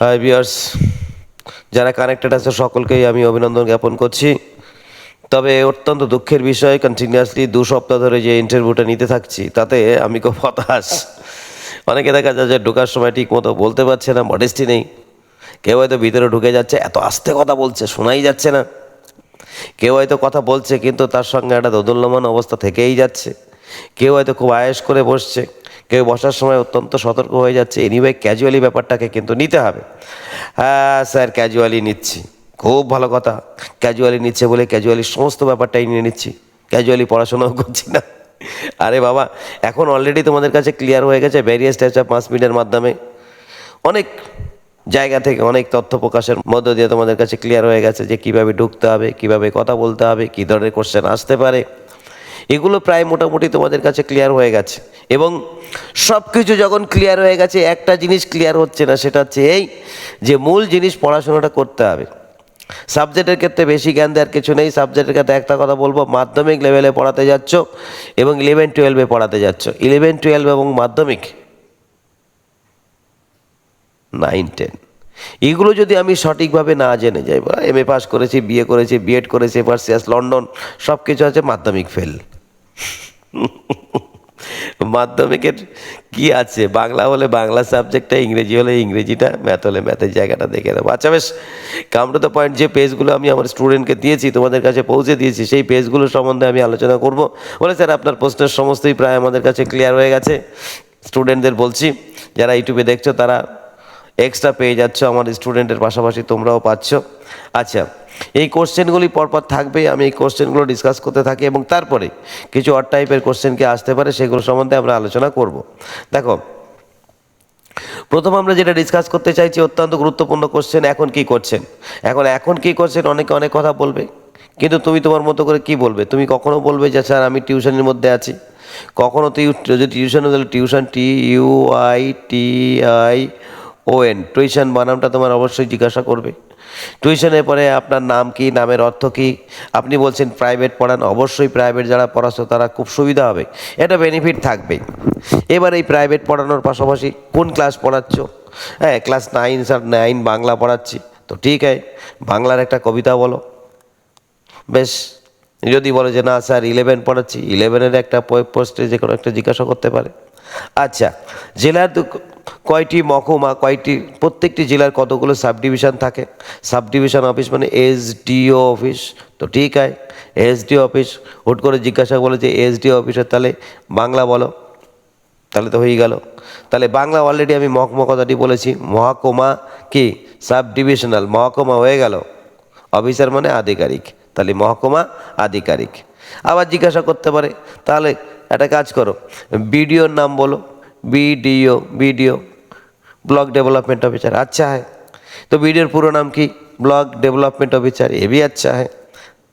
High বিয়ার্স যারা connected আছে, সকলকেই আমি অভিনন্দন জ্ঞাপন করছি। তবে অত্যন্ত দুঃখের বিষয় কন্টিনিউয়াসলি দু সপ্তাহ ধরে যে ইন্টারভিউটা নিতে থাকছি, তাতে আমি খুব হতাশ। অনেকে দেখা যায় যে ঢোকার সময় ঠিক মতো বলতে পারছে না মডেস্টি নেই। কেউ হয়তো ভিতরে ঢুকে যাচ্ছে, এত আস্তে কথা বলছে, শোনাই যাচ্ছে না। কেউ হয়তো কথা বলছে, কিন্তু তার সঙ্গে একটা দোদুল্যমান অবস্থা থেকেই যাচ্ছে। কেউ হয়তো খুব আয়েস করে বসছে। কেউ বসার সময় অত্যন্ত সতর্ক হয়ে যাচ্ছে। এনিওয়ে ক্যাজুয়ালি ব্যাপারটাকে কিন্তু নিতে হবে। হ্যাঁ স্যার ক্যাজুয়ালি নিচ্ছি। খুব ভালো কথা। ক্যাজুয়ালি নিচ্ছে বলে ক্যাজুয়ালি সমস্ত ব্যাপারটাই নিয়ে নিচ্ছি। ক্যাজুয়ালি পড়াশোনাও করছি না। আরে বাবা, এখন অলরেডি তোমাদের কাছে ক্লিয়ার হয়ে গেছে ভ্যারিয়াস টাইপস অফ মাস মিডিয়ার মাধ্যমে। অনেক জায়গা থেকে অনেক তথ্য প্রকাশের মধ্য দিয়ে তোমাদের কাছে ক্লিয়ার হয়ে গেছে যে কীভাবে ঢুকতে হবে, কীভাবে কথা বলতে হবে, কী ধরনের কোশ্চেন আসতে পারে। এগুলো প্রায় মোটামুটি তোমাদের কাছে ক্লিয়ার হয়ে গেছে। এবং সব কিছু যখন ক্লিয়ার হয়ে গেছে, একটা জিনিস ক্লিয়ার হচ্ছে না, সেটা হচ্ছে এই যে মূল জিনিস পড়াশোনাটা করতে হবে। সাবজেক্টের ক্ষেত্রে বেশি জ্ঞান দেওয়ার কিছু নেই, সাবজেক্টের ক্ষেত্রে একটা কথা বলব, মাধ্যমিক লেভেলে পড়াতে যাচ্ছ এবং ইলেভেন টুয়েলভে পড়াতে যাচ্ছ। ইলেভেন টুয়েলভ এবং মাধ্যমিক? নাইন টেন এগুলো যদি আমি সঠিকভাবে না জেনে যাই, বা এম এ পাস করেছি বিএ করেছি বিএড করেছি এবার সিএস লন্ডন সব কিছু আছে মাধ্যমিক ফেল মাধ্যমিকের কি আছে? বাংলা হলে বাংলা সাবজেক্টটা ইংরেজি হলে ইংরেজিটা ম্যাথ হলে ম্যাথের জায়গাটা দেখে নেব। আচ্ছা বেশ কাম টু দ্য পয়েন্ট যে পেজগুলো আমি আমার স্টুডেন্টকে দিয়েছি, তোমাদের কাছে পৌঁছে দিয়েছি, সেই পেজগুলো সম্বন্ধে আমি আলোচনা করব। বলে, স্যার, আপনার প্রশ্নের সমস্তই প্রায় আমাদের কাছে ক্লিয়ার হয়ে গেছে। স্টুডেন্টদের বলছি, যারা ইউটিউবে দেখছ, তারা এক্সট্রা পেয়ে যাচ্ছ আমার স্টুডেন্টের পাশাপাশি তোমরাও পাচ্ছ। আচ্ছা এই কোশ্চেনগুলি পরপর থাকবে আমি এই কোশ্চেনগুলো ডিসকাস করতে থাকি এবং তারপরে কিছু অড টাইপের কোশ্চেনকে আসতে পারে, সেগুলো সম্বন্ধে আমরা আলোচনা করব। দেখো, প্রথম আমরা যেটা ডিসকাস করতে চাইছি, অত্যন্ত গুরুত্বপূর্ণ কোশ্চেন এখন কি করছেন? এখন এখন কি করছেন? অনেকে অনেক কথা বলবে, কিন্তু তুমি তোমার মতো করে কি বলবে? তুমি কখনো বলবে যে, স্যার, আমি টিউশনের মধ্যে আছি। কখনো তুই, যদি টিউশন তাহলে tuition T U I T I O N tuition বানামটা তোমার অবশ্যই জিজ্ঞাসা করবে। টিউশনের পরে আপনার নাম কি, নামের অর্থ কি? আপনি বলছেন প্রাইভেট পড়ান, অবশ্যই প্রাইভেট যারা পড়াচ্ছ তারা খুব সুবিধা হবে। এটা বেনিফিট থাকবেই। এবার এই প্রাইভেট পড়ানোর পাশাপাশি কোন ক্লাস পড়াচ্ছ? হ্যাঁ class nine sir nine Bangla পড়াচ্ছি। তো ঠিক আছে, বাংলার একটা কবিতা বলো। বেশ, যদি বলে যে না স্যার ইলেভেন পড়াচ্ছি ইলেভেনের একটা পোস্টে যে কোনো একটা জিজ্ঞাসা করতে পারে। আচ্ছা জেলার কয়টি মহকুমা, কয়টি, প্রত্যেকটি জেলার কতগুলো সাব ডিভিশন থাকে? সাব ডিভিশন অফিস মানে এসডিও অফিস, তো ঠিক আছে, এসডিও অফিস, হুট করে জিজ্ঞাসা বলে যে এসডিও অফিসের তাহলে বাংলা বলো, তাহলে তো হয়ে গেল। তাহলে বাংলা অলরেডি আমি মহকুমা কথাটি বলেছি, মহকুমা কি? সাব ডিভিশনাল মহকুমা হয়ে গেল। অফিসার মানে আধিকারিক, তাহলে মহকুমা আধিকারিক। আবার জিজ্ঞাসা করতে পারে, তাহলে একটা কাজ করো, বিডিওর নাম বলো BDO BDO, block development officer আচ্ছা হ্যাঁ। তো বিডিওর পুরো নাম কি? Block development officer, A B আচ্ছা হ্যাঁ।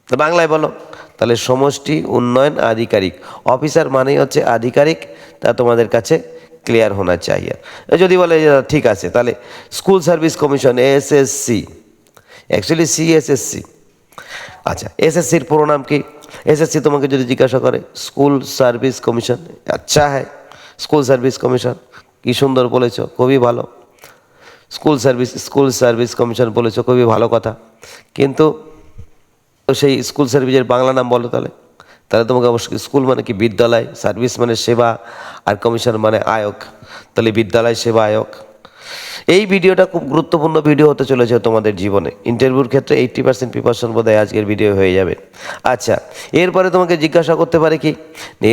তো বাংলায় বলো। তাহলে সমষ্টি, উন্নয়ন, আধিকারিক। অফিসার মানেই হচ্ছে আধিকারিক। তা তোমাদের কাছে ক্লিয়ার হোনা চাই। যদি বলে ঠিক আছে, তাহলে school service commission, SSC. Actually C SSC আচ্ছা এসএসসির পুরো নাম কি? এসএসসি তোমাকে যদি জিজ্ঞাসা করে, স্কুল সার্ভিস কমিশন আচ্ছা হ্যাঁ। স্কুল সার্ভিস কমিশন, কি সুন্দর বলেছ, খুবই ভালো। School service school service commission বলেছ, খুবই ভালো কথা। কিন্তু সেই স্কুল সার্ভিসের বাংলা নাম বলো তাহলে। তাহলে তোমাকে অবশ্যই স্কুল মানে কি বিদ্যালয়, সার্ভিস মানে সেবা, আর কমিশন মানে আয়োগ তাহলে বিদ্যালয় সেবা আয়ক। এই ভিডিওটা খুব গুরুত্বপূর্ণ ভিডিও হতে চলেছে তোমাদের জীবনে। ইন্টারভিউর ক্ষেত্রে এইট্টি পার্সেন্ট প্রিপারেশন বোধ আজকের ভিডিও হয়ে যাবে। আচ্ছা এরপরে তোমাকে জিজ্ঞাসা করতে পারে কি?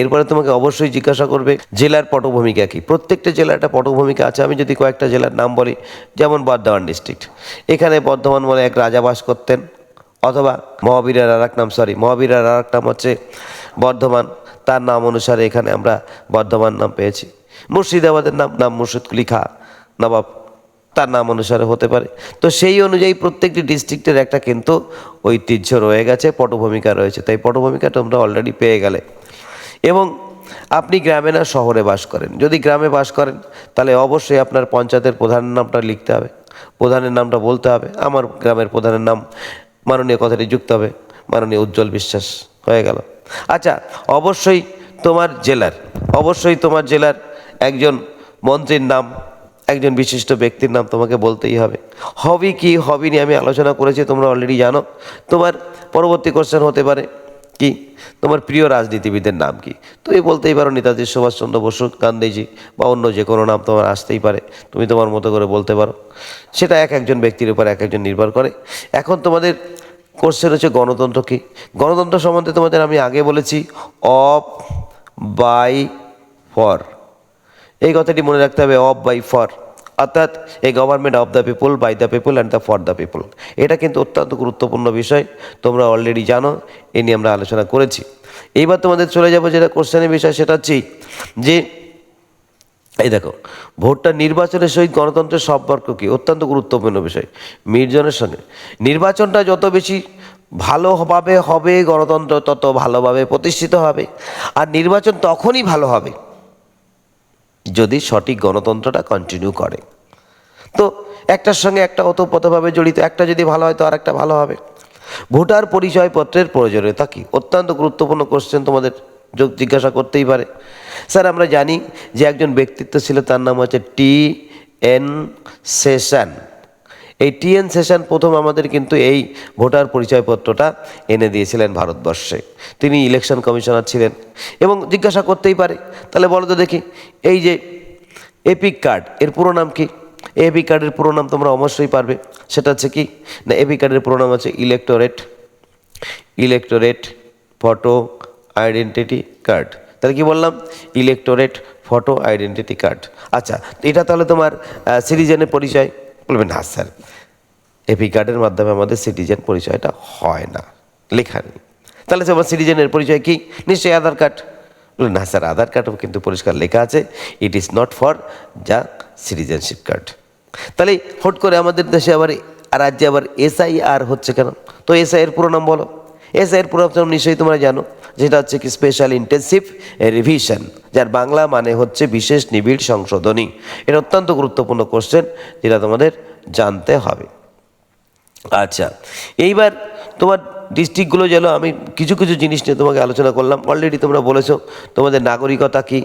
এরপরে তোমাকে অবশ্যই জিজ্ঞাসা করবে, জেলার পটভূমিকা কি? প্রত্যেকটা জেলার একটা পটভূমিকা আছে, আমি যদি কয়েকটা জেলার নাম বলি, যেমন বর্ধমান ডিস্ট্রিক্ট এখানে বর্ধমান বলে এক রাজা বাস করতেন, অথবা মহাবীরের আর এক নাম সরি মহাবীরের আর এক নাম হচ্ছে বর্ধমান। তার নাম অনুসারে এখানে আমরা বর্ধমান নাম পেয়েছি। মুর্শিদাবাদের নাম নাম মুর্শিদকুলি খা নবাব তার নাম অনুসারে হতে পারে। তো সেই অনুযায়ী প্রত্যেকটি ডিস্ট্রিক্টের একটা কিন্তু ঐতিহ্য রয়ে গেছে, পটভূমিকা রয়েছে। তাই পটভূমিকা তোমরা অলরেডি পেয়ে গেলে। এবং আপনি গ্রামে না শহরে বাস করেন। যদি গ্রামে বাস করেন, তাহলে অবশ্যই আপনার পঞ্চায়েতের প্রধানের নামটা লিখতে হবে। প্রধানের নামটা বলতে হবে। আমার গ্রামের প্রধানের নাম মাননীয় কথাটি যুক্ত হবে। মাননীয় উজ্জ্বল বিশ্বাস হয়ে গেল। আচ্ছা অবশ্যই তোমার জেলার, অবশ্যই তোমার জেলার একজন মন্ত্রীর নাম একজন বিশিষ্ট ব্যক্তির নাম তোমাকে বলতেই হবে। হবি কি, হবি নিয়ে আমি আলোচনা করেছি, তোমরা অলরেডি জানো। তোমার পরবর্তী কোশ্চেন হতে পারে কি, তোমার প্রিয় রাজনীতিবিদের নাম কি? তুমি বলতেই পারো নেতাজি সুভাষচন্দ্র বসু, গান্ধীজি বা অন্য যে কোনো নাম তোমার আসতেই পারে, তুমি তোমার মতো করে বলতে পারো। সেটা এক একজন ব্যক্তির উপর এক একজন নির্ভর করে। এখন তোমাদের কোশ্চেন হচ্ছে গণতন্ত্র কি? গণতন্ত্র সম্বন্ধে তোমাদের আমি আগে বলেছি অফ বাই ফর এই কথাটি মনে রাখতে হবে অফ বাই ফর অর্থাৎ এই government of the people by the people and the for the people এটা কিন্তু অত্যন্ত গুরুত্বপূর্ণ বিষয়, তোমরা অলরেডি জানো, এ নিয়ে আমরা আলোচনা করেছি। এইবার তোমাদের চলে যাব যেটা কোশ্চেনের বিষয়, সেটা হচ্ছে যে, এই দেখো, ভোটটা নির্বাচনের সহিত গণতন্ত্রের সম্পর্ক কি? অত্যন্ত গুরুত্বপূর্ণ বিষয়। নির্জনের সঙ্গে। নির্বাচনটা যত বেশি ভালোভাবে হবে গণতন্ত্র, তত ভালোভাবে প্রতিষ্ঠিত হবে। আর নির্বাচন তখনই ভালো হবে যদি সঠিক গণতন্ত্রটা কন্টিনিউ করে। তো একটার সঙ্গে একটা ওতপ্রোতভাবে জড়িত, একটা যদি ভালো হয় তো আর একটা ভালো হবে। ভোটার পরিচয়পত্রের প্রয়োজনীয়তা কি? অত্যন্ত গুরুত্বপূর্ণ কোশ্চেন তোমাদের যোগ জিজ্ঞাসা করতেই পারে। স্যার, আমরা জানি যে একজন ব্যক্তিত্ব ছিল তার নাম হচ্ছে টি এন সেশন। এই টি এন সেশন প্রথম আমাদের কিন্তু এই ভোটার পরিচয়পত্রটা এনে দিয়েছিলেন ভারতবর্ষে। তিনি ইলেকশন কমিশনার ছিলেন এবং জিজ্ঞাসা করতেই পারে। তাহলে বলো তো দেখি, এই যে এপিক কার্ড এর পুরো নাম কি? এপিক কার্ডের পুরো নাম তোমরা অবশ্যই পারবে। সেটা হচ্ছে কি? না এপিক কার্ডের পুরো নাম হচ্ছে electorate electorate photo identity card তাহলে কি বললাম? ইলেকটোরেট ফটো আইডেন্টিটি কার্ড আচ্ছা এটা তাহলে তোমার সিটিজেনের পরিচয়। বলবেন না স্যার এপি কার্ডের মাধ্যমে আমাদের সিটিজেন পরিচয়টা হয় না লেখা নেই। তাহলে তোমার সিটিজেনের পরিচয় কি? নিশ্চয়ই আধার কার্ড। বললেন না স্যার, আধার কার্ডও কিন্তু পরিষ্কার লেখা আছে ইট ইজ নট ফর যা সিটিজেনশিপ কার্ড তাহলে হট করে আমাদের দেশে আবার রাজ্যে আবার এসআই আর হচ্ছে কেন? তো এসআই এর পুরো নাম বলো। এসআই এর পুরো নাম নিশ্চয়ই তোমরা জানো। যেটা হচ্ছে কি স্পেশাল ইন্টেন্সিভ রিভিশন যার বাংলা মানে হচ্ছে বিশেষ নিবিড় সংশোধনী। এটা অত্যন্ত গুরুত্বপূর্ণ কোশ্চেন যেটা তোমাদের জানতে হবে। আচ্ছা এইবার তোমার ডিস্ট্রিক্টগুলো যেন আমি কিছু কিছু জিনিস নিয়ে তোমাকে আলোচনা করলাম। অলরেডি তোমরা বলেছ, তোমাদের নাগরিকতা কি?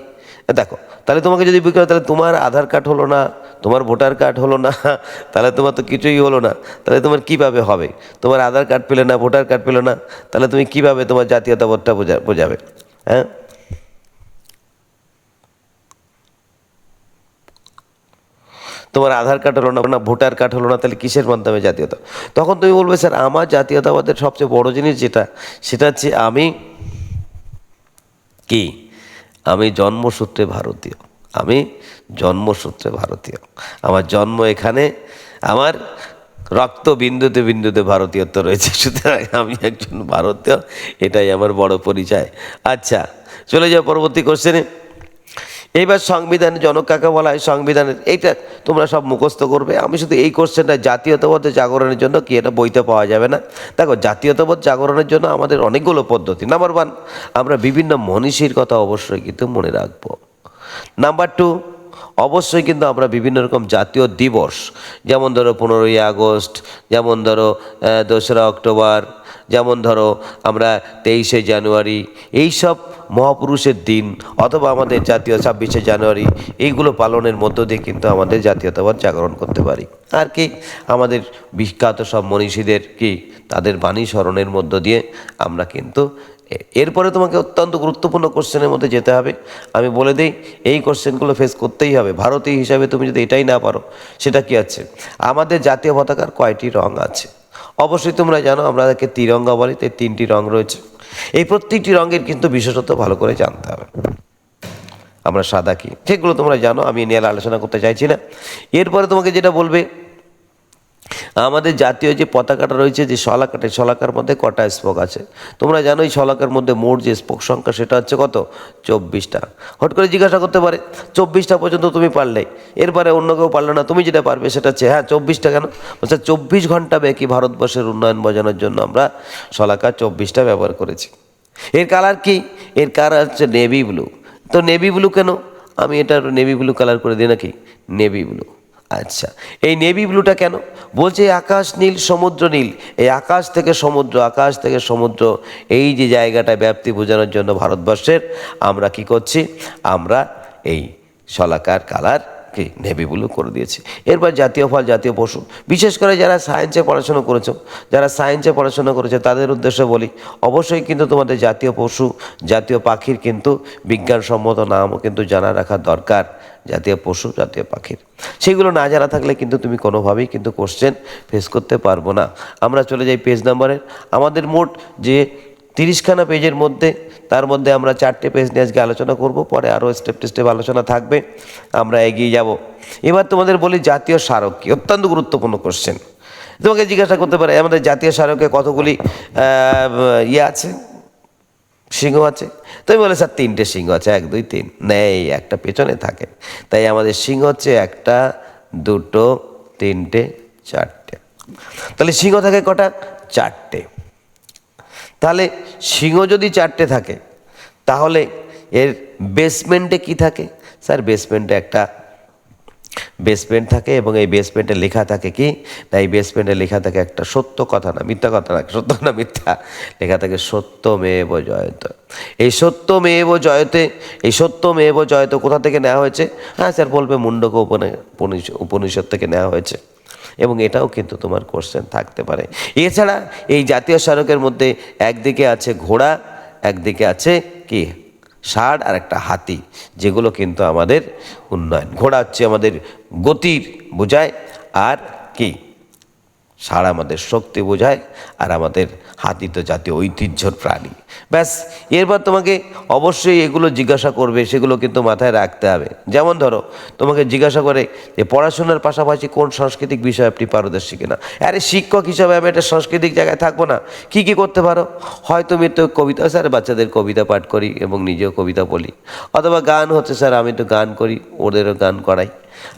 দেখো, তাহলে তোমাকে যদি বিক্রি তাহলে তোমার আধার কার্ড হলো না, তোমার ভোটার কার্ড হলো না, তাহলে তোমার তো কিছুই হলো না, তাহলে তোমার কীভাবে হবে? তোমার আধার কার্ড পেলে না, ভোটার কার্ড পেলে না, তাহলে তুমি কীভাবে তোমার জাতীয়তাবোধটা বোঝা, বোঝাবে? হ্যাঁ? তোমার আধার কার্ড হলো না না, ভোটার কার্ড হলো না, তাহলে কিসের মাধ্যমে জাতীয়তা? তখন তুমি বলবে, স্যার, আমার জাতীয়তাবাদের সবচেয়ে বড় জিনিস যেটা, সেটা হচ্ছে আমি কি? আমি জন্মসূত্রে ভারতীয়। আমি জন্মসূত্রে ভারতীয়। আমার জন্ম এখানে। আমার রক্ত বিন্দুতে বিন্দুতে ভারতীয়ত্ব রয়েছে। সুতরাং আমি একজন ভারতীয়, এটাই আমার বড় পরিচয়। আচ্ছা চলে যাও পরবর্তী কোশ্চেনে এইবার সংবিধানের জনকাকে বলা হয়? সংবিধানের এইটা তোমরা সব মুখস্থ করবে। আমি শুধু এই কোশ্চেনটা জাতীয়তাবোধ জাগরণের জন্য কি এটা বইতে পাওয়া যাবে না? দেখো, জাতীয়তাবোধ জাগরণের জন্য আমাদের অনেকগুলো পদ্ধতি। নাম্বার ওয়ান আমরা বিভিন্ন মনীষীর কথা অবশ্যই কিন্তু মনে রাখব। নাম্বার টু অবশ্যই কিন্তু আমরা বিভিন্ন রকম জাতীয় দিবস, যেমন ধরো পনেরোই আগস্ট, যেমন ধরো দোসরা অক্টোবর যেমন ধরো, আমরা তেইশে জানুয়ারি, এই সব মহাপুরুষের দিন অথবা আমাদের জাতীয় ছাব্বিশে জানুয়ারি, এইগুলো পালনের মধ্য দিয়ে কিন্তু আমাদের জাতীয়তাবাদ জাগরণ করতে পারি। আর কি, আমাদের বিখ্যাত সব মনীষীদের কি, তাদের বাণী স্মরণের মধ্য দিয়ে আমরা কিন্তু এরপরে তোমাকে অত্যন্ত গুরুত্বপূর্ণ কোশ্চেনের মধ্যে যেতে হবে। আমি বলে দিই, এই কোশ্চেনগুলো ফেস করতেই হবে। ভারতীয় হিসাবে তুমি যদি এটাই না পারো, সেটা কি আছে? আমাদের জাতীয় পতাকার কয়টি রং আছে? অবশ্যই তোমরা জানো, আমরা তাকে তিরঙ্গা বলি, তাই তিনটি রঙ রয়েছে। এই প্রত্যেকটি রঙের কিন্তু বিশেষত্ব ভালো করে জানতে হবে। আমরা সাদা কি? সেগুলো তোমরা জানো, আমি নিয়ে আলোচনা করতে চাইছি না। এরপরে তোমাকে যেটা বলবে আমাদের জাতীয় যে পতাকাটা রয়েছে, যে শলাকাটা শলাকার মধ্যে কটা স্পোক আছে? তোমরা জানো এই শলাকার মধ্যে মোট যে স্পোক সংখ্যা, সেটা হচ্ছে কত? চব্বিশটা। হট করে জিজ্ঞাসা করতে পারে, চব্বিশটা পর্যন্ত তুমি পারলে। এরপরে অন্য কেউ পারলে না, তুমি যেটা পারবে সেটা হচ্ছে হ্যাঁ চব্বিশটা কেন? বলছে, চব্বিশ ঘণ্টা ব্যাপী ভারতবর্ষের উন্নয়ন বজানোর জন্য আমরা শলাকা চব্বিশটা ব্যবহার করেছি। এর কালার কি? এর কালার হচ্ছে নেভি ব্লু। তো নেভি ব্লু কেন? আমি এটা নেভি ব্লু কালার করে দিই নাকি? Navy blue. আচ্ছা এই নেভি ব্লুটা কেন? বলছে আকাশ নীল, সমুদ্র নীল। এই আকাশ থেকে সমুদ্র, আকাশ থেকে সমুদ্র, এই যে জায়গাটা ব্যাপ্তি বোঝানোর জন্য ভারতবর্ষের, আমরা কি করছি? আমরা এই শলাকার কালার নেভি ব্লু করে দিয়েছি। এরপর জাতীয় ফল, জাতীয় পশু, বিশেষ করে যারা সায়েন্সে পড়াশোনা করেছ, যারা সায়েন্সে পড়াশোনা করেছে, তাদের উদ্দেশ্যে বলি, অবশ্যই কিন্তু তোমাদের জাতীয় পশু, জাতীয় পাখির কিন্তু বিজ্ঞানসম্মত নামও কিন্তু জানা রাখা দরকার। জাতীয় পশু, জাতীয় পাখির। সেগুলো না জানা থাকলে কিন্তু তুমি কোনোভাবেই কিন্তু কোশ্চেন ফেস করতে পারব না। আমরা চলে যাই পেজ নাম্বারের আমাদের মোট যে তিরিশখানা পেজের মধ্যে, তার মধ্যে আমরা চারটে পেজ নিয়ে আজকে আলোচনা করব। পরে আরও স্টেপ টু স্টেপ আলোচনা থাকবে। আমরা এগিয়ে যাব। এবার তোমাদের বলি জাতীয় স্মারক কী অত্যন্ত গুরুত্বপূর্ণ কোশ্চেন তোমাকে জিজ্ঞাসা করতে পারে, আমাদের জাতীয় স্মারকে কতগুলি ইয়ে আছে? সিংহ আছে। তুমি বলে, স্যার, তিনটে সিংহ আছে, এক, দুই, তিন। নেই, একটা পেছনে থাকে। তাই আমাদের সিংহ হচ্ছে একটা, দুটো, তিনটে, চারটে। তাহলে সিংহ থাকে কটা? চারটে। তাহলে সিংহ যদি চারটে থাকে, তাহলে এর বেসমেন্টে কি থাকে? স্যার বেসমেন্টে একটা বেসমেন্ট থাকে এবং এই বেসমেন্টে লেখা থাকে কি? না, এই বেসমেন্টে লেখা থাকে একটা সত্য কথা না, মিথ্যা কথা না, সত্য না মিথ্যা। লেখা থাকে সত্য মেয়েব জয়ত। এই সত্য মেয়েব জয়তে, এই সত্য মেয়েব জয়ত কোথা থেকে নেওয়া হয়েছে? হ্যাঁ স্যার বলবে মুন্ডক উপনিষদ থেকে নেওয়া হয়েছে। এবং এটাও কিন্তু তোমার কোশ্চেন থাকতে পারে। এছাড়া এই জাতীয় স্মারকের মধ্যে একদিকে আছে ঘোড়া, একদিকে আছে কি? ষাঁড় আর একটা হাতি, যেগুলো কিন্তু আমাদের উন্নয়ন। ঘোড়া হচ্ছে আমাদের গতির বোঝায়। আর কি? ষাঁড় আমাদের শক্তি বোঝায় আর আমাদের হাতি তো জাতীয় ঐতিহ্যর প্রাণী। ব্যাস, এরপর তোমাকে অবশ্যই এগুলো জিজ্ঞাসা করবে, সেগুলো কিন্তু মাথায় রাখতে হবে। যেমন ধরো, তোমাকে জিজ্ঞাসা করে যে পড়াশোনার পাশাপাশি কোন সাংস্কৃতিক বিষয়ে আপনি পারদর্শী কিনা? আরে শিক্ষক হিসাবে আমি একটা সাংস্কৃতিক জায়গায় থাকব না। কি কি করতে পারো? হয় তুমি তো কবিতা, স্যার বাচ্চাদের কবিতা পাঠ করি এবং নিজেও কবিতা বলি। অথবা গান হচ্ছে, স্যার আমি তো গান করি, ওদেরও গান করাই।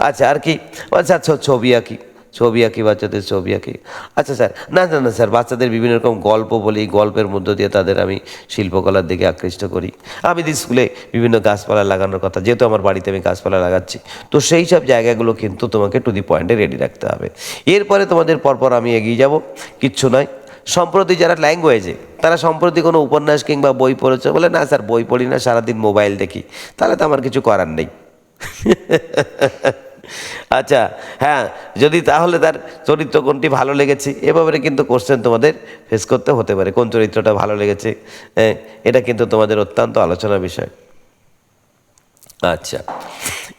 আচ্ছা আর কি? আচ্ছা ছবি আঁকি। ছবি আঁকি, বাচ্চাদের ছবি আঁকি। আচ্ছা স্যার, না না না, স্যার, বাচ্চাদের বিভিন্ন রকম গল্প বলি, গল্পের মধ্য দিয়ে তাদের আমি শিল্পকলার দিকে আকৃষ্ট করি। আমি দি স্কুলে বিভিন্ন গাছপালা লাগানোর কথা, যেহেতু আমার বাড়িতে আমি গাছপালা লাগাচ্ছি, তো সেই সব জায়গাগুলো কিন্তু তোমাকে টু দি পয়েন্টে রেডি রাখতে হবে। এরপরে তোমাদের পরপর আমি এগিয়ে যাব, কিচ্ছু নয়। সম্প্রতি যারা ল্যাঙ্গুয়েজে তারা সম্প্রতি কোনো উপন্যাস কিংবা বই পড়েছে বলে, না, স্যার, বই পড়ি না, সারাদিন মোবাইল দেখি। তাহলে তো আমার কিছু করার নেই। আচ্ছা হ্যাঁ যদি তাহলে তার চরিত্র কোনটি ভালো লেগেছে? এভাবে কিন্তু কোশ্চেন তোমাদের ফেস করতে হতে পারে। কোন চরিত্রটা ভালো লেগেছে? এটা কিন্তু তোমাদের অত্যন্ত আলোচনার বিষয়। আচ্ছা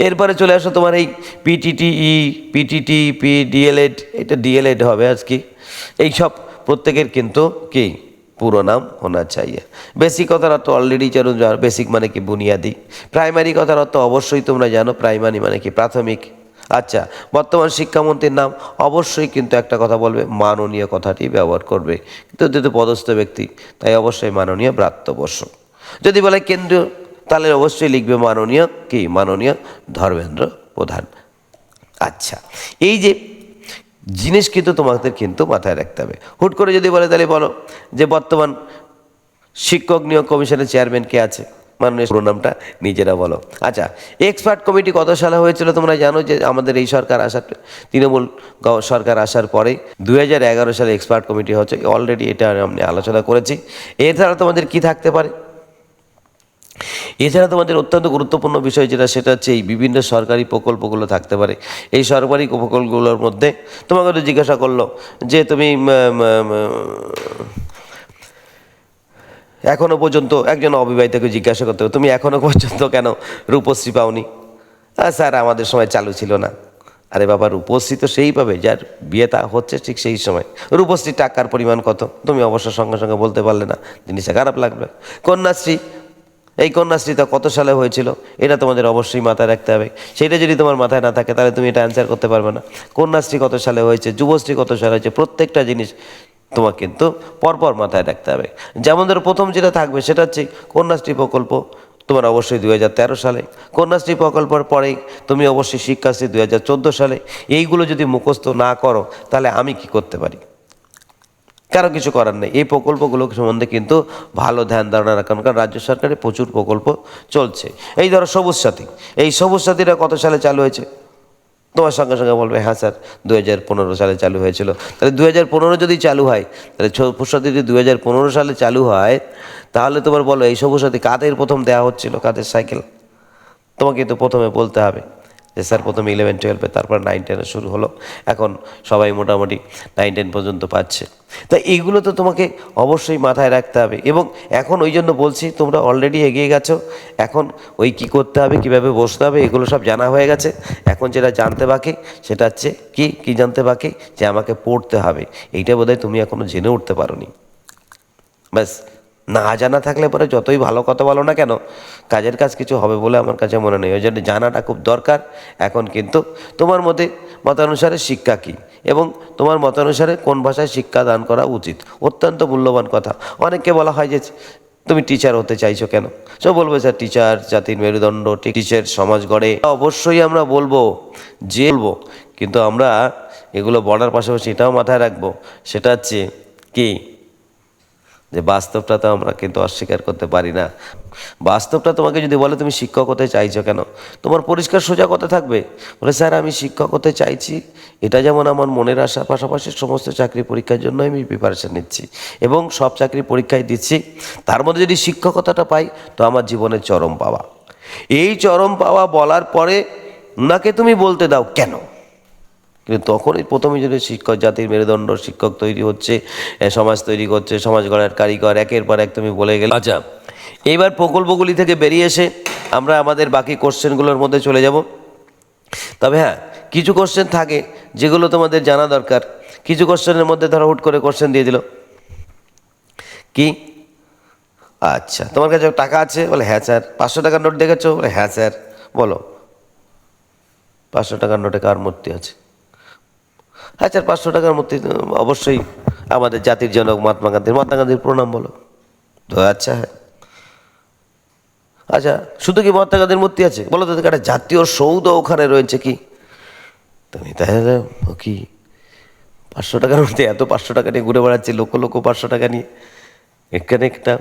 এরপরে চলে আসো তোমার এই পিটিটিই পিটিটি পি ডিএলএড এটা ডিএলএড হবে আজ কি? এই সব প্রত্যেকের কিন্তু কি? পুরো নাম হোনা চাইয়ে। বেসিক কথার অর্থ অলরেডি জানো বেসিক মানে কি বুনিয়াদি। প্রাইমারি কথার অর্থ অবশ্যই তোমরা জানো প্রাইমারি মানে কি প্রাথমিক। আচ্ছা বর্তমান শিক্ষামন্ত্রীর নাম অবশ্যই কিন্তু একটা কথা বলবে, মাননীয় কথাটি ব্যবহার করবে। কিন্তু যেহেতু পদস্থ ব্যক্তি, তাই অবশ্যই মাননীয় ব্রাত্যবর্ষ যদি বলে কেন্দ্র তাহলে অবশ্যই লিখবে মাননীয় কি? মাননীয় ধর্মেন্দ্র প্রধান। আচ্ছা এই যে জিনিস কিন্তু তোমাদের কিন্তু মাথায় রাখতে হবে। হুট করে যদি বলে তাহলে বলো যে বর্তমান শিক্ষক নিয়োগ কমিশনের চেয়ারম্যান কে আছে? মাননীয় পুরো নামটা নিজেরা বলো। আচ্ছা এক্সপার্ট কমিটি কত সালে হয়েছিল তোমরা জানো যে আমাদের এই সরকার আসার তৃণমূল সরকার আসার পরে দুহাজার এগারো সালে এক্সপার্ট কমিটি হচ্ছে অলরেডি এটা আমি আলোচনা করেছি। এছাড়া তোমাদের কি থাকতে পারে? এছাড়া তোমাদের অত্যন্ত গুরুত্বপূর্ণ বিষয় যেটা, সেটা হচ্ছে এই বিভিন্ন সরকারি প্রকল্পগুলো থাকতে পারে। এই সরকারি প্রকল্পগুলোর মধ্যে তোমাকে জিজ্ঞাসা করল যে তুমি উম, উম, উম, এখনও পর্যন্ত একজন অবিবাহিতকে জিজ্ঞাসা করতে হবে, তুমি এখনও পর্যন্ত কেন রূপশ্রী পাওনি? "আহ, স্যার আমাদের সময় চালু ছিল না। আরে বাবা রূপশ্রী তো সেই পাবে যার বিয়ে তা হচ্ছে ঠিক সেই সময়। রূপশ্রী টাকার পরিমাণ কত? তুমি অবশ্য সঙ্গে সঙ্গে বলতে পারলে না জিনিসটা খারাপ লাগবে। কন্যাশ্রী এই কন্যাশ্রীটা কত সালে হয়েছিল? এটা তোমাদের অবশ্যই মাথায় রাখতে হবে। সেটা যদি তোমার মাথায় না থাকে তাহলে তুমি এটা অ্যান্সার করতে পারবে না। কন্যাশ্রী কত সালে হয়েছে? যুবশ্রী কত সালে হয়েছে? প্রত্যেকটা জিনিস তোমার কিন্তু পরপর মাথায় রাখতে হবে। যেমন ধরো প্রথম যেটা থাকবে সেটা হচ্ছে কন্যাশ্রী প্রকল্প। তোমার অবশ্যই দুই হাজার তেরো সালে। কন্যাশ্রী প্রকল্পের পরেই তুমি অবশ্যই শিক্ষাশ্রী দু হাজার চোদ্দ সালে। এইগুলো যদি মুখস্থ না করো, তাহলে আমি কি করতে পারি? কারও কিছু করার নেই। এই প্রকল্পগুলো সম্বন্ধে কিন্তু ভালো ধ্যান ধারণা রাখুন কারণ রাজ্য সরকারের প্রচুর প্রকল্প চলছে। এই ধরো সবুজ সাথী। এই সবুজ সাথীরা কত সালে চালু হয়েছে? তোমার সঙ্গে সঙ্গে বলবে হ্যাঁ স্যার দু হাজার পনেরো সালে চালু হয়েছিল। তাহলে দু হাজার পনেরো যদি চালু হয়, তাহলে সবুজ যদি দু হাজার পনেরো সালে চালু হয়, তাহলে তোমার বলো, এই সবুজ কাদের প্রথম দেওয়া হচ্ছিল, কাদের সাইকেল? তোমাকে তো প্রথমে বলতে হবে। যে স্যার প্রথমে ইলেভেন টুয়েলভে তারপর নাইন টেনে শুরু হলো। এখন সবাই মোটামুটি নাইন টেন পর্যন্ত পাচ্ছে। তা এইগুলো তো তোমাকে অবশ্যই মাথায় রাখতে হবে। এবং এখন ওই জন্য বলছি, তোমরা অলরেডি এগিয়ে গেছো। এখন ওই কি করতে হবে, কীভাবে বসতে হবে, এগুলো সব জানা হয়ে গেছে। এখন যেটা জানতে বাকি, সেটা হচ্ছে কি কি জানতে বাকি? যে আমাকে পড়তে হবে। এইটা বোধহয় তুমি এখনও জেনে উঠতে পারো নি ব্যাস। না জানা থাকলে পরে যতই ভালো কথা বলো না কেন, কাজের কাজ কিছু হবে বলে আমার কাছে মনে নেই। ওই জন্য জানাটা খুব দরকার। এখন কিন্তু তোমার মতে মতানুসারে শিক্ষা কী? এবং তোমার মতানুসারে কোন ভাষায় শিক্ষা দান করা উচিত? অত্যন্ত মূল্যবান কথা। অনেককে বলা হয় যে, তুমি টিচার হতে চাইছো কেন? সব বলবে, স্যার টিচার জাতির মেরুদণ্ড টিচার সমাজ গড়ে। অবশ্যই আমরা বলব, যে বলব। কিন্তু আমরা এগুলো বলার পাশাপাশি এটাও মাথায় রাখব, সেটা হচ্ছে কি যে বাস্তবটা তো আমরা কিন্তু অস্বীকার করতে পারি না। বাস্তবটা তোমাকে যদি বলে তুমি শিক্ষক হতে চাইছো কেন? তোমার পরিষ্কার সোজা কথা থাকবে। বলে, স্যার, আমি শিক্ষক হতে চাইছি। এটা যেমন আমার মনের আশা, পাশাপাশি সমস্ত চাকরি পরীক্ষার জন্য আমি প্রিপারেশান নিচ্ছি। এবং সব চাকরি পরীক্ষায় দিচ্ছি। তার মধ্যে যদি শিক্ষকতাটা পাই, তো আমার জীবনের চরম পাওয়া। এই চরম পাওয়া বলার পরে উনাকে তুমি বলতে দাও কেন? কিন্তু তখনই প্রথমে যদি শিক্ষক জাতির মেরুদণ্ড শিক্ষক তৈরি হচ্ছে সমাজ তৈরি করছে সমাজ গড়ার কারিগর একের পর এক তুমি বলে গেলে। আচ্ছা এইবার প্রকল্পগুলি থেকে বেরিয়ে এসে আমরা আমাদের বাকি কোশ্চেনগুলোর মধ্যে চলে যাব। তবে হ্যাঁ কিছু কোশ্চেন থাকে যেগুলো তোমাদের জানা দরকার। কিছু কোশ্চেনের মধ্যে ধরো হুট করে কোশ্চেন দিয়ে দিল। কি? আচ্ছা তোমার কাছে টাকা আছে? বলে হ্যাঁ স্যার। পাঁচশো টাকার নোট দেখেছ? বলে হ্যাঁ স্যার। বলো পাঁচশো টাকার নোটে কার মূর্তি আছে? হ্যাঁ পাঁচশো টাকার তো অবশ্যই আমাদের জাতির জনক মহাত্মা গান্ধীর মহাত্মা গান্ধীর প্রণাম বলো। তো আচ্ছা হ্যাঁ। আচ্ছা শুধু কি মহাত্মা গান্ধীর মূর্তি আছে? বলো তো, একটা জাতীয় সৌধ ওখানে রয়েছে কি? তুমি তাহলে কি পাঁচশো টাকার মধ্যে এত পাঁচশো টাকা নিয়ে ঘুরে বেড়াচ্ছে, লক্ষ লক্ষ পাঁচশো টাকা নিয়ে? এখানে একটা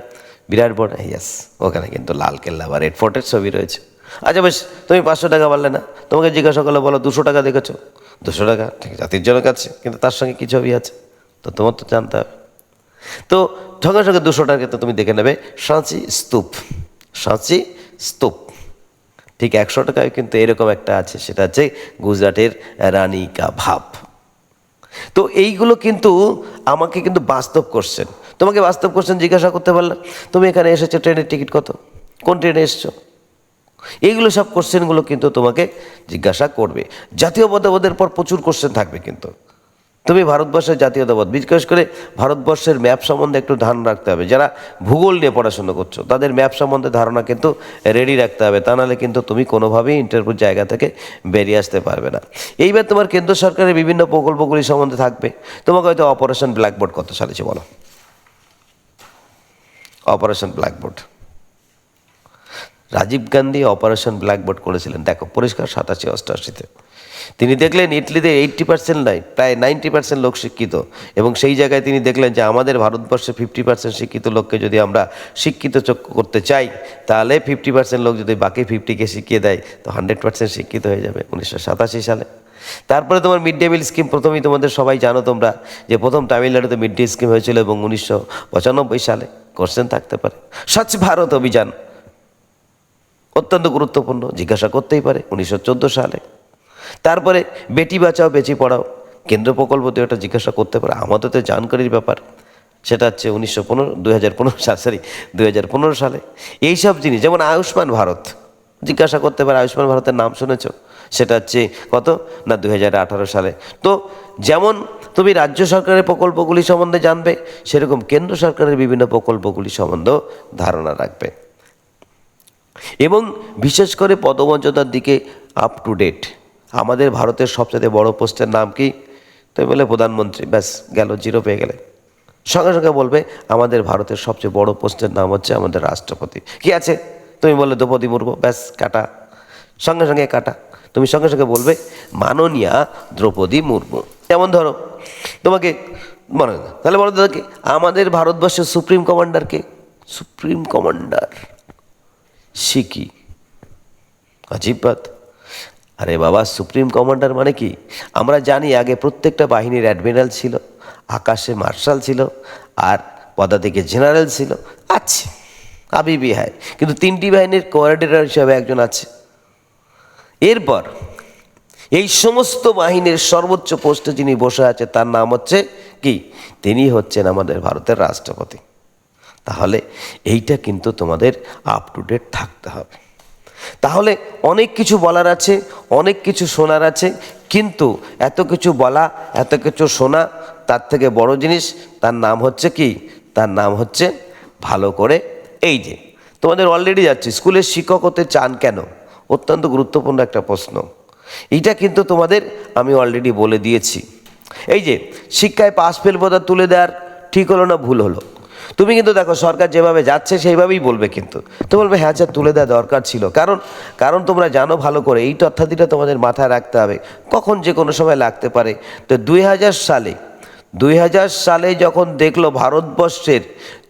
বিরাট বড় ইয়াস ওখানে কিন্তু লাল কেল্লা বা রেড ফোর্টের ছবি রয়েছে। আচ্ছা বেশ, তুমি পাঁচশো টাকা পারলে না। তোমাকে জিজ্ঞাসা করলে, বলো, দুশো টাকা দেখেছ? দুশো টাকা ঠিক আছে, জাতির জনক আছে কিন্তু তার সঙ্গে কি ছবি আছে? তো তোমার তো জানতে হবে। তো সঙ্গে সঙ্গে দুশো টাকা তো তুমি দেখে নেবে সাঁচি স্তূপ সাঁচি স্তূপ। ঠিক একশো টাকায় কিন্তু এরকম একটা আছে সেটা হচ্ছে গুজরাটের রানী কা ভাব। তো এইগুলো কিন্তু আমাকে কিন্তু বাস্তব কোশ্চেন তোমাকে বাস্তব কোশ্চেন জিজ্ঞাসা করতে পারলাম। তুমি এখানে এসেছ ট্রেনের টিকিট কত? কোন ট্রেনে এসছো? এইগুলো সব কোশ্চেনগুলো কিন্তু তোমাকে জিজ্ঞাসা করবে। জাতীয় জাতীয়তাবাদের পর প্রচুর কোশ্চেন থাকবে কিন্তু। তুমি ভারতবর্ষের জাতীয়তাবাদ, বিশেষ করে ভারতবর্ষের ম্যাপ সম্বন্ধে একটু ধারণা রাখতে হবে। যারা ভূগোল নিয়ে পড়াশোনা করছ, তাদের ম্যাপ সম্বন্ধে ধারণা কিন্তু রেডি রাখতে হবে। তা নাহলে কিন্তু তুমি কোনোভাবেই ইন্টারভিউ জায়গা থেকে বেরিয়ে আসতে পারবে না। এইবার তোমার কেন্দ্র সরকারের বিভিন্ন প্রকল্পগুলি সম্বন্ধে থাকবে। তোমাকে হয়তো অপারেশন ব্ল্যাকবোর্ড কত সালেছে বলো। Operation blackboard Rajiv Gandhi operation blackboard করেছিলেন। দেখো, পরিষ্কার সাতাশি অষ্টআশিতে তিনি দেখলেন ইটলিতে এইট্টি পার্সেন্ট নয় প্রায় নাইনটি পার্সেন্ট লোক শিক্ষিত। এবং সেই জায়গায় তিনি দেখলেন যে আমাদের ভারতবর্ষে ফিফটি পার্সেন্ট শিক্ষিত লোককে যদি আমরা শিক্ষিত চোখ করতে চাই, তাহলে ফিফটি পার্সেন্ট লোক যদি বাকি ফিফটিকে শিখিয়ে দেয়, তো হান্ড্রেড পার্সেন্ট শিক্ষিত হয়ে যাবে উনিশশো সাতাশি সালে। তারপরে তোমার মিড ডে মিল স্কিম প্রথমেই তোমাদের সবাই জানো তোমরা, যে প্রথম তামিলনাড়ুতে মিড ডে স্কিম হয়েছিল এবং উনিশশো পঁচানব্বই সালে কোশ্চেন থাকতে পারে। স্বচ্ছ ভারত অভিযান। অত্যন্ত গুরুত্বপূর্ণ, জিজ্ঞাসা করতেই পারে, উনিশশো চোদ্দ সালে। তারপরে, বেটি বাঁচাও, বেটি পড়াও, কেন্দ্র প্রকল্প তো এটা জিজ্ঞাসা করতে পারে। আমাদের তো জানকারির ব্যাপার, সেটা হচ্ছে উনিশশো পনেরো, দুই হাজার পনেরো সাল সরি দু হাজার পনেরো সালে। এইসব জিনিস, যেমন আয়ুষ্মান ভারত, জিজ্ঞাসা করতে পারে, আয়ুষ্মান ভারতের নাম শুনেছ? সেটা হচ্ছে কত? না দু হাজার আঠারো সালে। তো, যেমন তুমি রাজ্য সরকারের প্রকল্পগুলি সম্বন্ধে জানবে, সেরকম কেন্দ্র সরকারের বিভিন্ন প্রকল্পগুলি সম্বন্ধেও ধারণা রাখবে। এবং বিশেষ করে পদমর্যাদার দিকে আপ টু ডেট আমাদের ভারতের সবচেয়ে বড় পোস্টের নাম কি? তুমি বলে প্রধানমন্ত্রী, ব্যাস, গেল জিরো পেয়ে গেলে সঙ্গে সঙ্গে বলবে, আমাদের ভারতের সবচেয়ে বড় পোস্টের নাম হচ্ছে আমাদের রাষ্ট্রপতি। কি আছে? তুমি বললে দ্রৌপদী মুর্মু, ব্যাস, কাটা। সঙ্গে সঙ্গে কাটা। তুমি সঙ্গে সঙ্গে বলবে, মাননীয়া দ্রৌপদী মুর্মু। যেমন ধরো, তোমাকে, মনে তাহলে বলো দাদা কি, আমাদের ভারতবর্ষের সুপ্রিম কমান্ডারকে সুপ্রিম কমান্ডার। শিখি আজিবাদ আরে বাবা, সুপ্রিম কমান্ডার মানে কি? আমরা জানি আগে প্রত্যেকটা বাহিনীর অ্যাডমিরাল ছিল, আকাশে মার্শাল ছিল, আর পদাতিকে জেনারেল ছিল। আছে আবি বিহায় কিন্তু তিনটি বাহিনীর কোয়ার্ডিনেটর হিসাবে একজন আছে। এরপর, এই সমস্ত বাহিনীর সর্বোচ্চ পোস্টে যিনি বসে আছে, তার নাম হচ্ছে কি? তিনি হচ্ছেন আমাদের ভারতের রাষ্ট্রপতি। তাহলে এইটা কিন্তু তোমাদের আপ টু ডেট থাকতে হবে। তাহলে অনেক কিছু বলার আছে, অনেক কিছু শোনার আছে, কিন্তু এত কিছু বলা, এত কিছু শোনা, তার থেকে বড় জিনিস, তার নাম হচ্ছে কি? তার নাম হচ্ছে ভালো করে এই যে, তোমাদের অলরেডি যাচ্ছি, স্কুলের শিক্ষক হতে চান কেন? অত্যন্ত গুরুত্বপূর্ণ একটা প্রশ্ন। এইটা কিন্তু তোমাদের আমি অলরেডি বলে দিয়েছি। এই যে, শিক্ষায় পাস ফেল তুলে দেওয়ার ঠিক হলো না ভুল হলো? তুমি কিন্তু দেখো, সরকার যেভাবে যাচ্ছে, সেইভাবেই বলবে কিন্তু। তো বলবে হ্যাঁ আচ্ছা তুলে দেওয়া দরকার ছিল। কারণ কারণ তোমরা জানো ভালো করে, এই তথ্যাদিটা তোমাদের মাথায় রাখতে হবে। কখন যে কোনো সময় লাগতে পারে। তো দুই হাজার সালে দুই হাজার সালে যখন দেখল ভারতবর্ষের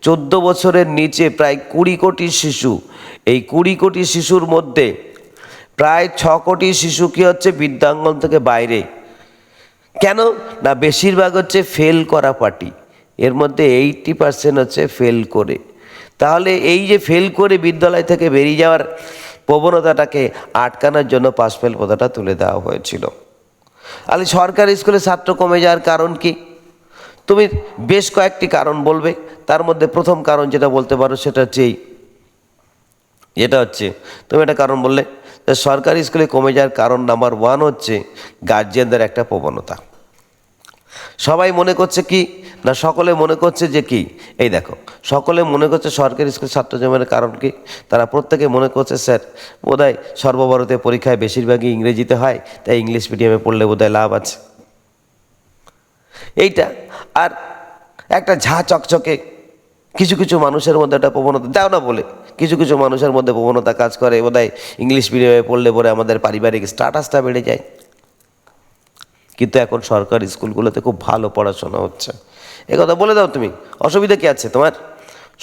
চোদ্দ বছরের নিচে প্রায় কুড়ি কোটি শিশু, এই কুড়ি কোটি শিশুর মধ্যে প্রায় ছ কোটি শিশু কি হচ্ছে? বিদ্যাঙ্গন থেকে বাইরে। কেন? না, বেশিরভাগ হচ্ছে ফেল করা পার্টি। এর মধ্যে এইটটি পার্সেন্ট হচ্ছে ফেল করে। তাহলে এই যে ফেল করে বিদ্যালয় থেকে বেরিয়ে যাওয়ার প্রবণতাটাকে আটকানোর জন্য পাস ফেল পদাটা তুলে দেওয়া হয়েছিল। তাহলে সরকারি স্কুলে ছাত্র কমে যাওয়ার কারণ কি? তুমি বেশ কয়েকটি কারণ বলবে। তার মধ্যে প্রথম কারণ যেটা বলতে পারো সেটা হচ্ছে এই। যেটা হচ্ছে, তুমি একটা কারণ বললে সরকারি স্কুলে কমে যাওয়ার কারণ নাম্বার ওয়ান হচ্ছে গার্জিয়ানদের একটা প্রবণতা। সবাই মনে করছে কি? না, সকলে মনে করছে যে কি? এই দেখো, সকলে মনে করছে সরকারি স্কুল ছাত্র জমের কারণ কি? তারা প্রত্যেকে মনে করছে, স্যার, বোধহয় সর্বভারতীয় পরীক্ষায় বেশিরভাগই ইংরেজিতে হয়, তাই ইংলিশ মিডিয়ামে পড়লে বোধহয় লাভ আছে। এইটা, আর একটা ঝা চকচকে, কিছু কিছু মানুষের মধ্যে একটা প্রবণতা, দাও না বলে, কিছু কিছু মানুষের মধ্যে প্রবণতা কাজ করে, বোধহয় ইংলিশ মিডিয়ামে পড়লে পরে আমাদের পারিবারিক স্ট্যাটাসটা বেড়ে যায়। কিন্তু এখন সরকারি স্কুলগুলোতে খুব ভালো পড়াশোনা হচ্ছে। এ কথা বলে দাও তুমি, অসুবিধা কি আছে তোমার?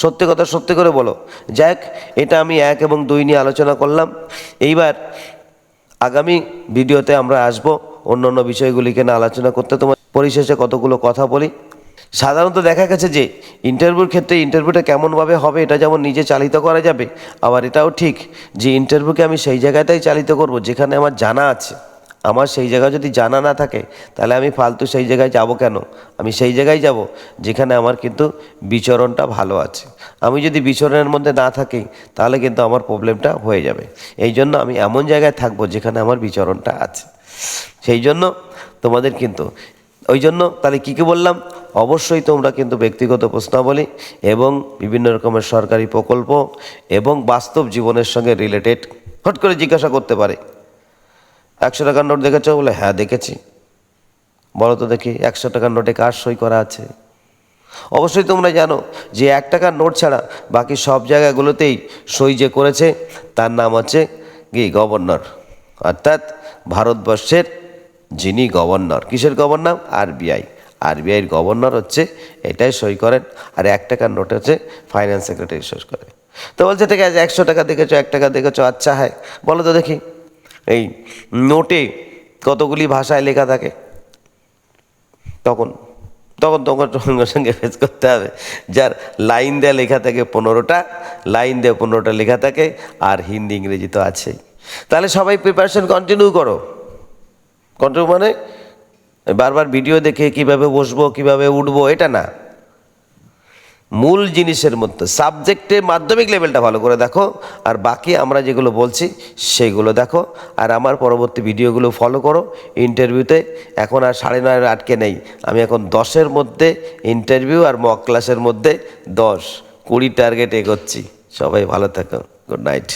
সত্যি কথা সত্যি করে বলো। যাক এটা আমি এক এবং দুই নিয়ে আলোচনা করলাম। এইবার আগামী ভিডিওতে আমরা আসব অন্য অন্য বিষয়গুলিকে না আলোচনা করতে। তোমার পরিশেষে কতগুলো কথা বলি। সাধারণত দেখা গেছে যে ইন্টারভিউর ক্ষেত্রে ইন্টারভিউটা কেমনভাবে হবে এটা যেমন নিজে চালিত করা যাবে, আবার এটাও ঠিক যে ইন্টারভিউকে আমি সেই জায়গাটাই চালিত করব যেখানে আমার জানা আছে। আমার সেই জায়গা যদি জানা না থাকে, তাহলে আমি ফালতু সেই জায়গায় যাব কেন? আমি সেই জায়গায় যাব যেখানে আমার কিন্তু বিচরণটা ভালো আছে। আমি যদি বিচরণের মধ্যে না থাকি, তাহলে কিন্তু আমার প্রবলেমটা হয়ে যাবে। এই জন্য আমি এমন জায়গায় থাকব যেখানে আমার বিচরণটা আছে। সেই জন্য তোমাদের কিন্তু, ওই জন্য তাহলে কী কী বললাম? অবশ্যই তোমরা কিন্তু ব্যক্তিগত প্রশ্নাবলী এবং বিভিন্ন রকমের সরকারি প্রকল্প এবং বাস্তব জীবনের সঙ্গে রিলেটেড হট করে জিজ্ঞাসা করতে পারে। একশো টাকার নোট দেখেছ? বলে হ্যাঁ দেখেছি। বলো তো দেখি, একশো টাকার নোটে কার সই করা আছে? অবশ্যই তোমরা জানো যে এক টাকার নোট ছাড়া বাকি সব জায়গাগুলোতেই সই যে করেছে, তার নাম হচ্ছে কি? গভর্নর। অর্থাৎ ভারতবর্ষের যিনি গভর্নর, কিসের গভর্নর? আরবিআই। আরবিআইয়ের গভর্নর হচ্ছে, এটাই সই করেন, আর এক টাকার নোট হচ্ছে ফাইন্যান্স সেক্রেটারি সই করে। তো বলছে, ঠিক আছে, একশো টাকা দেখেছ, এক টাকা দেখেছ আচ্ছা হ্যাঁ। বলো তো দেখি। এই নোটে কতগুলি ভাষায় লেখা থাকে? তখন তখন তখন সঙ্গে সঙ্গে ফেস করতে হবে, যার লাইন দেয়া লেখা থাকে পনেরোটা, লাইন দেয়া পনেরোটা লেখা থাকে, আর হিন্দি, ইংরেজি তো আছেই তাহলে সবাই প্রিপারেশন কন্টিনিউ করো। কন্টিনিউ মানে বারবার ভিডিও দেখে কীভাবে বসবো, কীভাবে উঠবো, এটা না। মূল জিনিসের মধ্যে সাবজেক্টে মাধ্যমিক লেভেলটা ভালো করে দেখো, আর বাকি আমরা যেগুলো বলছি সেগুলো দেখো, আর আমার পরবর্তী ভিডিওগুলো ফলো করো ইন্টারভিউতে এখন আর সাড়ে নয়ের আটকে নেই, আমি এখন দশের মধ্যে ইন্টারভিউ আর মক ক্লাসের মধ্যে দশ, কুড়ি টার্গেট এগোচ্ছি। সবাই ভালো থাকো গুড নাইট